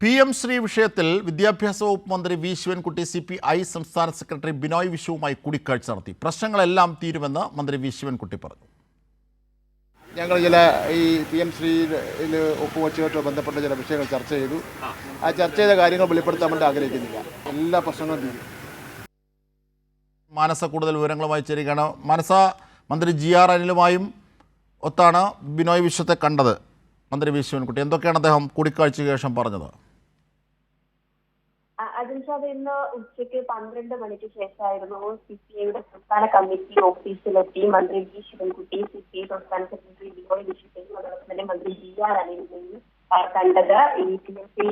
P M Shri വിഷയത്തിൽ വിദ്യാഭ്യാസ വകുപ്പ് മന്ത്രി V Sivankutty C P I സംസ്ഥാന സെക്രട്ടറി ബിനോയ് വിശ്വവുമായി കൂടിക്കാഴ്ച നടത്തി. പ്രശ്നങ്ങളെല്ലാം തീരുമെന്ന് മന്ത്രി വി ശിവൻകുട്ടി പറഞ്ഞു. ഞങ്ങൾ ചില ഈ പി എം ശ്രീയിൽ ഒപ്പുവെച്ചുമായിട്ട് ബന്ധപ്പെട്ട ചില വിഷയങ്ങൾ ചർച്ച ചെയ്തു. ആ ചർച്ച ചെയ്ത കാര്യങ്ങൾ വെളിപ്പെടുത്താൻ വേണ്ടി ആഗ്രഹിക്കുന്നില്ല. എല്ലാ പ്രശ്നങ്ങളും തീരും. മാനസ കൂടുതൽ വിവരങ്ങളുമായി ചേരുകയാണ്. മാനസ മന്ത്രി ജി ആർ അനിലുമായും ഒത്താണ് ബിനോയ് വിശ്വത്തെ കണ്ടത് മന്ത്രി വി ശിവൻകുട്ടി. എന്തൊക്കെയാണ് അദ്ദേഹം കൂടിക്കാഴ്ചയ്ക്ക് ശേഷം പറഞ്ഞത്? അതിൻഷാദ് ഇന്ന് ഉച്ചയ്ക്ക് പന്ത്രണ്ട് മണിക്ക് ശേഷമായിരുന്നു സി പി ഐയുടെ സംസ്ഥാന കമ്മിറ്റി ഓഫീസിലെത്തി മന്ത്രി G Sivankutty C P I സംസ്ഥാന സെക്രട്ടറി ബിനോയ് വിശുദ്ധയും അതോടൊപ്പം തന്നെ മന്ത്രി ജി ആർ അനിലിനെയും കണ്ടത്. ഈ പി എസ് സി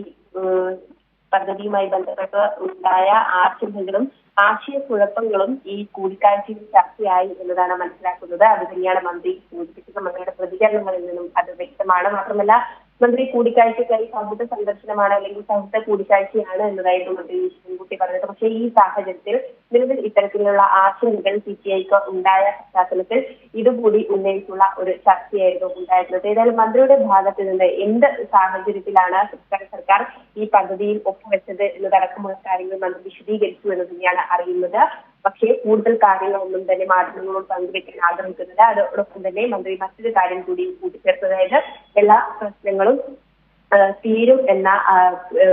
പദ്ധതിയുമായി ബന്ധപ്പെട്ട് ഉണ്ടായ ആശങ്കകളും ആശയക്കുഴപ്പങ്ങളും ഈ കൂടിക്കാഴ്ചയിൽ ചർച്ചയായി എന്നതാണ് മനസ്സിലാക്കുന്നത്. അത് തന്നെയാണ് മന്ത്രി സൂചിപ്പിച്ചത് മന്ത്രിയുടെ പ്രതികരണങ്ങളിൽ നിന്നും അത് വ്യക്തമാണ്. മാത്രമല്ല മന്ത്രി കൂടിക്കാഴ്ചയ്ക്കായി സൗഹൃദ സന്ദർശനമാണ് അല്ലെങ്കിൽ സൗഹൃദ കൂടിക്കാഴ്ചയാണ് എന്നതായിട്ട് മന്ത്രി ശിവൻകുട്ടി പറഞ്ഞത്. പക്ഷേ ഈ സാഹചര്യത്തിൽ നിലവിൽ ഇത്തരത്തിലുള്ള ആശങ്കകൾ സി പി ഐക്ക് ഉണ്ടായ പശ്ചാത്തലത്തിൽ ഇതുകൂടി ഉന്നയിച്ചുള്ള ഒരു ചർച്ചയായിരുന്നു ഉണ്ടായിരുന്നത്. ഏതായാലും മന്ത്രിയുടെ ഭാഗത്ത് നിന്ന് എന്ത് സാഹചര്യത്തിലാണ് സംസ്ഥാന സർക്കാർ ഈ പദ്ധതിയിൽ ഒപ്പുവെച്ചത് എന്നതടക്കമുള്ള കാര്യങ്ങൾ മന്ത്രി വിശദീകരിച്ചു എന്ന് തന്നെയാണ് അറിയുന്നത്. പക്ഷേ കൂടുതൽ കാര്യങ്ങളൊന്നും തന്നെ മാധ്യമങ്ങളോട് പങ്കുവെക്കാൻ ആഗ്രഹിക്കുന്നില്ല. അതോടൊപ്പം തന്നെ മന്ത്രി മറ്റൊരു കാര്യം കൂടി കൂട്ടിച്ചേർത്തത് അതായത് എല്ലാ പ്രശ്നങ്ങളും തീരും എന്ന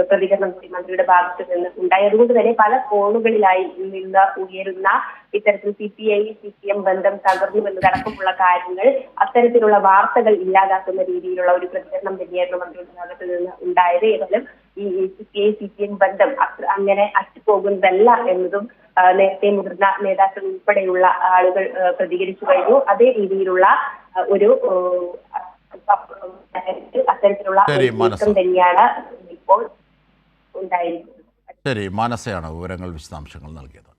പ്രതികരണം കൂടി മന്ത്രിയുടെ ഭാഗത്ത് നിന്ന് ഉണ്ടായി. അതുകൊണ്ട് തന്നെ പല കോണുകളിലായി നിന്ന് ഉയരുന്ന ഇത്തരത്തിൽ C P I C P M ബന്ധം തകർന്നു എന്നതടക്കമുള്ള കാര്യങ്ങൾ അത്തരത്തിലുള്ള വാർത്തകൾ ഇല്ലാതാക്കുന്ന രീതിയിലുള്ള ഒരു പ്രതികരണം തന്നെയായിരുന്നു മന്ത്രിയുടെ ഭാഗത്ത് നിന്ന് ഉണ്ടായത്. ഏതായാലും ഈ A C P I C P M ബന്ധം അത്ര അങ്ങനെ അറ്റുപോകുന്നതല്ല എന്നതും നേരത്തെ മുതിർന്ന നേതാക്കൾ ഉൾപ്പെടെയുള്ള ആളുകൾ പ്രതികരിച്ചു കഴിഞ്ഞു. അതേ രീതിയിലുള്ള ഒരു അത്തരത്തിലുള്ള നീക്കം തന്നെയാണ് ഇപ്പോൾ ഉണ്ടായിരിക്കുന്നത്. ശരി മാനസയാണ് വിവരങ്ങൾ വിശദാംശങ്ങൾ നൽകിയത്.